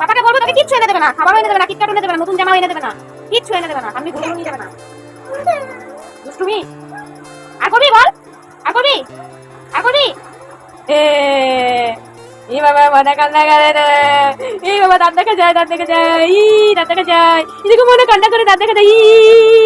পাপাকে বলব তোকে কিচ্ছু এনে দেবে না, খাবারও এনে দেবে না কিটকাট এনে দেবে না, নতুন জামা এনে দেবে না, কিচ্ছু এনে দেবে না, আমি ঘুরে নিয়ে যাবে না। দুষ্টুমি। আর করবি বল, আর করবি আর করবি এ এই বাবা, মনে কান্না করে রে। এই বাবা, দাঁত দেখা যায়, দাঁত যায়, ই, দাঁত দেখা যায়। এরকম মনে কান্না করে, দাঁত যায় ই ই!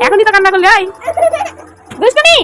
এখনই তো কান্না করলে এই। দুষ্টুমি